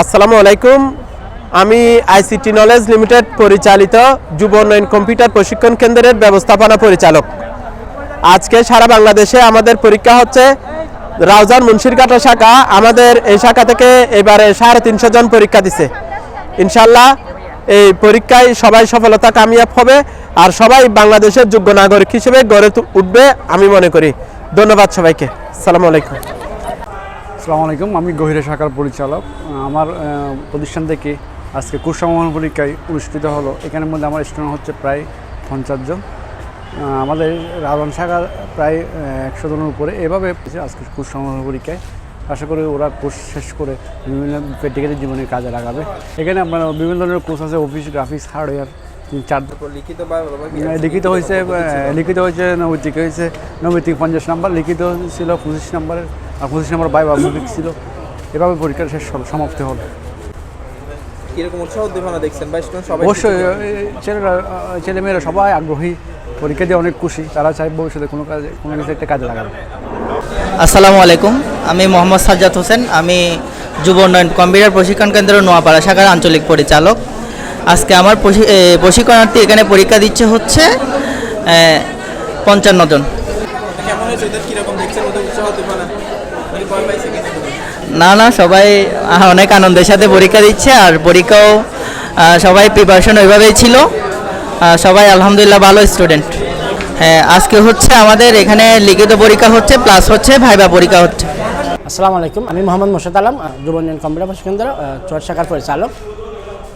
আসসালামু আলাইকুম। আমি আইসিটি নলেজ লিমিটেড পরিচালিত যুব উন্নয়ন কম্পিউটার প্রশিক্ষণ কেন্দ্রের ব্যবস্থাপনা পরিচালক। আজকে সারা বাংলাদেশে আমাদের পরীক্ষা হচ্ছে রাউজান মুন্সিরঘাটা শাখা। আমাদের এই শাখা থেকে এবারে সাড়ে তিনশো জন পরীক্ষা দিছে। ইনশাল্লাহ এই পরীক্ষায় সবাই সফলতা কামিয়াব হবে আর সবাই বাংলাদেশের যোগ্য নাগরিক হিসেবে গড়ে উঠবে আমি মনে করি। ধন্যবাদ সবাইকে। আসসালামু আলাইকুম। আসসালামু আলাইকুম আমি গহিরা শাখার পরিচালক। আমার প্রতিষ্ঠান থেকে আজকে কুসংবহন পরীক্ষায় অনুষ্ঠিত হলো। এখানের মধ্যে আমার স্টুডেন্ট হচ্ছে প্রায় পঞ্চাশ জন। আমাদের রাজন শাখা প্রায় একশো জনের উপরে। এভাবে আজকে কুসংবহন পরীক্ষায় আশা করি ওরা কোর্স শেষ করে বিভিন্ন প্র্যাকটিক্যালি জীবনে কাজে লাগাবে। এখানে আপনার বিভিন্ন ধরনের কোর্স আছে অফিস গ্রাফিক্স হার্ডওয়্যার চার লিখিত বা লিখিত হয়েছে লিখিত হয়েছে নৈতিক হয়েছে নৈতিক পঞ্চাশ নাম্বার লিখিত ছিল পঁচিশ নাম্বারের। আর পঁচিশ নাম্বার বাইবা মুভিক ছিল এভাবে পরীক্ষা শেষ হলো সমাপ্তি হলো কীরকম উৎসাহ উদ্দীপনা দেখছেন বা স্টুডেন্ট সবাই অবশ্যই ছেলেরা ছেলেমেয়েরা সবাই আগ্রহী। পরীক্ষা দিয়ে অনেক খুশি। তারা চাই ভবিষ্যতে কোনো কাজে কোনো কিছু একটা কাজে লাগাবে। আসসালামু আলাইকুম। আমি মোহাম্মদ সাজ্জাদ হোসেন। আমি যুব উন্নয়ন কম্পিউটার প্রশিক্ষণ কেন্দ্র নোয়াপাড়া শাখার আঞ্চলিক পরিচালক। আজকে আমার প্রশিক্ষণার্থী এখানে পরীক্ষা দিচ্ছে হচ্ছে পঞ্চান্ন জন। কেমন হয়েছে দেখছেন ওদের উৎসাহ উদ্দীপনা মানে ভয় পাইছে কিনা না না সবাই অনেক আনন্দের সাথে পরীক্ষা দিচ্ছে আর পরীক্ষাও সবাই প্রিপারেশন ওইভাবেই ছিল। সবাই আলহামদুলিল্লাহ ভালো স্টুডেন্ট হ্যাঁ আজকে হচ্ছে আমাদের এখানে লিখিত পরীক্ষা হচ্ছে প্লাস হচ্ছে ভাইবা পরীক্ষা হচ্ছে। আসসালামু আলাইকুম আমি মোহাম্মদ মোর্শেদ আলম যুব কম্পিউটার প্রশিক্ষণ আহ, শাখার পরিচালক।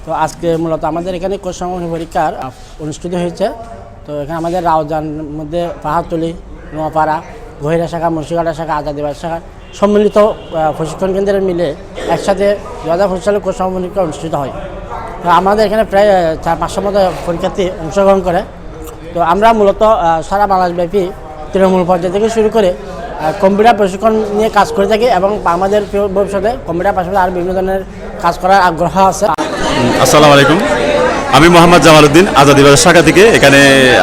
তো আজকে মূলত আমাদের এখানে সমাপনী পরীক্ষার অনুষ্ঠিত হয়েছে। তো এখানে আমাদের রাউজান মধ্যে পাহাড়তলি নোয়াপাড়া গহিরা শাখা মুন্সিঘাটা শাখা আজাদিবাদ শাখা সম্মিলিত প্রশিক্ষণ কেন্দ্রের মিলে একসাথে দু হাজার পঁচিশ সালে কোর্স সমাপনী পরীক্ষা অনুষ্ঠিত হয়। তো আমাদের এখানে প্রায় চার পাঁচশো মতো পরীক্ষার্থী অংশগ্রহণ করে। তো আমরা মূলত সারা বাংলাদেশব্যাপী তৃণমূল পর্যায় থেকে শুরু করে কম্পিউটার প্রশিক্ষণ নিয়ে কাজ করে থাকি এবং আমাদের ভবিষ্যতে কম্পিউটার পাশাপাশি আরও বিভিন্ন ধরনের কাজ করার আগ্রহ আছে। আসসালামু আলাইকুম। আমি মোহাম্মদ জামালউদ্দিন আজাদিবাজার শাখা থেকে এখানে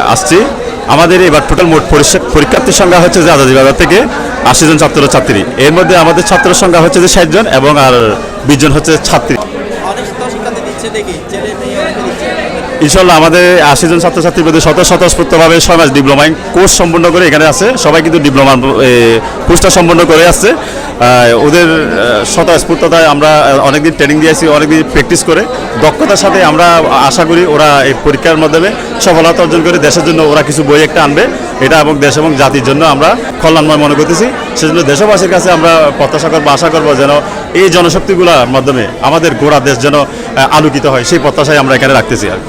আসছি। আমাদের এবার টোটাল মোট পরীক্ষা- পরীক্ষার্থীর সংখ্যা হচ্ছে যে আজাদিবাজার থেকে আশি জন ছাত্র ছাত্রী এর মধ্যে আমাদের ছাত্র সংখ্যা হচ্ছে যে ষাট জন এবং আর বিশ জন হচ্ছে ছাত্রী। দেখি ইনশাল্লাহ আমাদের আশি জন ছাত্রছাত্রীর মধ্যে শত স্বতঃস্ফূর্তভাবে ছয় মাস ডিপ্লোমা কোর্স সম্পন্ন করে এখানে আছে। সবাই কিন্তু ডিপ্লোমা কোর্সটা সম্পন্ন করে আসছে। ওদের স্বতঃস্ফূর্ততায় আমরা অনেকদিন ট্রেনিং দিয়েছি অনেকদিন প্র্যাকটিস করে। দক্ষতার সাথে আমরা আশা করি ওরা এই পরীক্ষার মাধ্যমে সফলতা অর্জন করে দেশের জন্য ওরা কিছু বই একটা আনবে। এটা এবং দেশ এবং জাতির জন্য আমরা কল্যাণময় মনে করতেছি। সেজন্য দেশবাসীর কাছে আমরা প্রত্যাশা করব, আশা করব যেন এই জনশক্তিগুলোর মাধ্যমে আমাদের গোড়া দেশ যেন আলোকিত হয়। সেই প্রত্যাশাই আমরা এখানে রাখতেছি আর।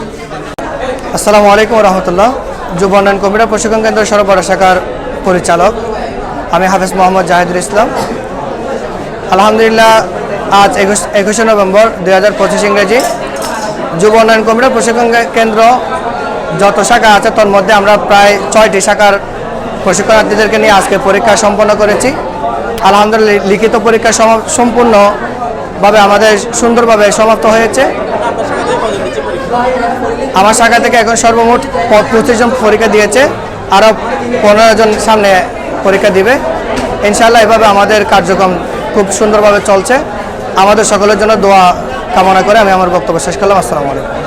আসসালামু আলাইকুম রহমতুল্লাহ। যুব উন্নয়ন কমিটা প্রশিক্ষণ কেন্দ্র সরবরাহ শাখার পরিচালক। আমি হাফেজ মোহাম্মদ জাহিদুল ইসলাম। আলহামদুলিল্লাহ, আজ একুশ, একুশে নভেম্বর দুই হাজার পঁচিশ ইংরেজি। যুব উন্নয়ন কম্পিউটার প্রশিক্ষণ কেন্দ্র যত শাখা আছে, তোর মধ্যে আমরা প্রায় ছয়টি শাখার প্রশিক্ষণার্থীদেরকে নিয়ে আজকে পরীক্ষা সম্পন্ন করেছি। আলহামদুলিল্লাহ, লিখিত পরীক্ষা সম্পূর্ণভাবে আমাদের সুন্দরভাবে সমাপ্ত হয়েছে। আমার শাখা থেকে এখন সর্বমোট পঁচিশ জন পরীক্ষা দিয়েছে। আরও পনেরো জন সামনে পরীক্ষা দিবে। ইনশাল্লাহ এভাবে আমাদের কার্যক্রম খুব সুন্দরভাবে চলছে। আমাদের সকলের জন্য দোয়া কামনা করে আমি আমার বক্তব্য শেষ করলাম। আসসালামু আলাইকুম।